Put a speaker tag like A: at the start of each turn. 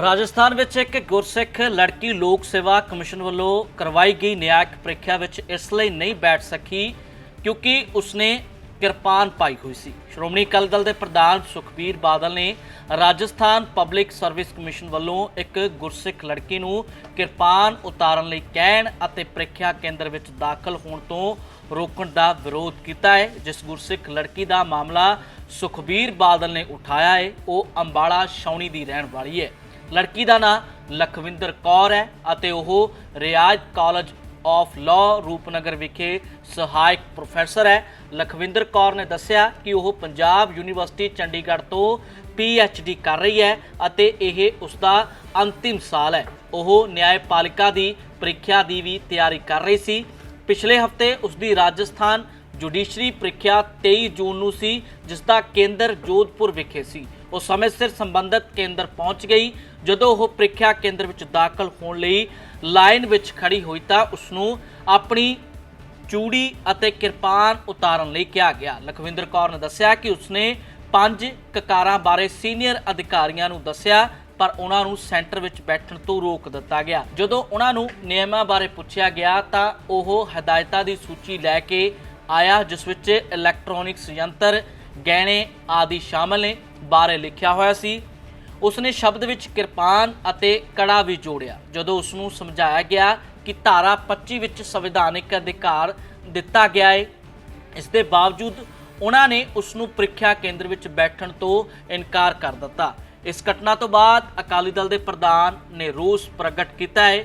A: ਰਾਜਸਥਾਨ ਵਿੱਚ ਇੱਕ ਗੁਰਸਿੱਖ ਲੜਕੀ ਲੋਕ ਸੇਵਾ ਕਮਿਸ਼ਨ ਵੱਲੋਂ ਕਰਵਾਈ ਗਈ ਨਿਆਇਕ ਪ੍ਰੀਖਿਆ ਵਿੱਚ ਇਸ ਲਈ ਨਹੀਂ ਬੈਠ ਸਕੀ ਕਿਉਂਕਿ ਉਸਨੇ ਕਿਰਪਾਨ ਪਾਈ ਹੋਈ ਸੀ। ਸ਼੍ਰੋਮਣੀ ਅਕਾਲੀ ਦਲ ਦੇ ਪ੍ਰਧਾਨ ਸੁਖਬੀਰ ਬਾਦਲ ਨੇ ਰਾਜਸਥਾਨ ਪਬਲਿਕ ਸਰਵਿਸ ਕਮਿਸ਼ਨ ਵੱਲੋਂ ਇੱਕ ਗੁਰਸਿੱਖ ਲੜਕੀ ਨੂੰ ਕਿਰਪਾਨ ਉਤਾਰਨ ਲਈ ਕਹਿਣ ਅਤੇ ਪ੍ਰੀਖਿਆ ਕੇਂਦਰ ਵਿੱਚ ਦਾਖਲ ਹੋਣ ਤੋਂ ਰੋਕਣ ਦਾ ਵਿਰੋਧ ਕੀਤਾ ਹੈ, ਜਿਸ ਗੁਰਸਿੱਖ ਲੜਕੀ ਦਾ ਮਾਮਲਾ ਸੁਖਬੀਰ ਬਾਦਲ ਨੇ ਉਠਾਇਆ ਹੈ। ਉਹ ਅੰਬਾਲਾ, ਛਾਉਣੀ ਦੀ ਰਹਿਣ ਵਾਲੀ ਹੈ। ਲੜਕੀ ਦਾ ਨਾਂ ਲਖਵਿੰਦਰ ਕੌਰ ਹੈ ਅਤੇ ਉਹ Riyaz college of law Rupnagar ਵਿਖੇ ਸਹਾਇਕ ਪ੍ਰੋਫੈਸਰ ਹੈ। ਲਖਵਿੰਦਰ ਕੌਰ ਨੇ ਦੱਸਿਆ ਕਿ ਉਹ ਪੰਜਾਬ ਯੂਨੀਵਰਸਿਟੀ ਚੰਡੀਗੜ੍ਹ ਤੋਂ ਡੀ ਕਰ ਰਹੀ ਹੈ ਅਤੇ ਇਹ ਉਸ ਦਾ ਅੰਤਿਮ ਸਾਲ ਹੈ। ਉਹ ਨਿਆਂਪਾਲਿਕਾ ਦੀ ਪ੍ਰੀਖਿਆ ਦੀ ਵੀ ਤਿਆਰੀ ਕਰ ਰਹੀ ਸੀ। ਪਿਛਲੇ ਹਫ਼ਤੇ ਉਸ ਦੀ ਰਾਜਸਥਾਨ ਜੁਡੀਸ਼ਰੀ ਪ੍ਰੀਖਿਆ 23 ਜੂਨ ਨੂੰ ਸੀ, ਜਿਸ ਦਾ ਕੇਂਦਰ ਜੋਧਪੁਰ ਵਿਖੇ ਸੀ। ਉਹ ਸਮੇਂ ਸਿਰ ਸੰਬੰਧਿਤ ਕੇਂਦਰ ਪਹੁੰਚ ਗਈ। ਜਦੋਂ ਉਹ ਪ੍ਰੀਖਿਆ ਕੇਂਦਰ ਵਿੱਚ ਦਾਖਲ ਹੋਣ ਲਈ ਲਾਈਨ ਵਿੱਚ ਖੜੀ ਹੋਈ ਤਾਂ ਉਸ ਨੂੰ ਆਪਣੀ ਚੂੜੀ ਅਤੇ ਕਿਰਪਾਨ ਉਤਾਰਨ ਲਈ ਕਿਹਾ ਗਿਆ। ਲਖਵਿੰਦਰ ਕੌਰ ਨੇ ਦੱਸਿਆ ਕਿ ਉਸਨੇ ਪੰਜ ਕਕਾਰਾਂ ਬਾਰੇ ਸੀਨੀਅਰ ਅਧਿਕਾਰੀਆਂ ਨੂੰ ਦੱਸਿਆ, ਪਰ ਉਹਨਾਂ ਨੂੰ ਸੈਂਟਰ ਵਿੱਚ ਬੈਠਣ ਤੋਂ ਰੋਕ ਦਿੱਤਾ ਗਿਆ। ਜਦੋਂ ਉਹਨਾਂ ਨੂੰ ਨਿਯਮਾਂ ਬਾਰੇ ਪੁੱਛਿਆ ਗਿਆ ਤਾਂ ਉਹ ਹਦਾਇਤਾਂ ਦੀ ਸੂਚੀ ਲੈ ਕੇ ਆਇਆ, ਜਿਸ ਵਿੱਚ ਇਲੈਕਟ੍ਰੋਨਿਕਸ ਯੰਤਰ, ਗਹਿਣੇ ਆਦਿ ਸ਼ਾਮਲ ਨੇ, ਬਾਰੇ ਲਿਖਿਆ ਹੋਇਆ ਸੀ। ਉਸਨੇ ਸ਼ਬਦ ਵਿੱਚ ਕਿਰਪਾਨ ਅਤੇ ਕੜਾ ਵੀ ਜੋੜਿਆ, ਜਦੋਂ ਉਸ ਨੂੰ ਸਮਝਾਇਆ ਗਿਆ ਕਿ ਧਾਰਾ 25 ਵਿੱਚ ਸੰਵਿਧਾਨਿਕ ਅਧਿਕਾਰ ਦਿੱਤਾ ਗਿਆ ਹੈ ਇਸ ਦੇ ਬਾਵਜੂਦ ਉਹਨਾਂ ਨੇ ਉਸ ਨੂੰ ਪ੍ਰੀਖਿਆ ਕੇਂਦਰ ਵਿੱਚ ਬੈਠਣ ਤੋਂ ਇਨਕਾਰ ਕਰ ਦਿੱਤਾ। ਇਸ ਘਟਨਾ ਤੋਂ ਬਾਅਦ ਅਕਾਲੀ ਦਲ ਦੇ ਪ੍ਰਧਾਨ ਨੇ ਰੋਸ ਪ੍ਰਗਟ ਕੀਤਾ ਹੈ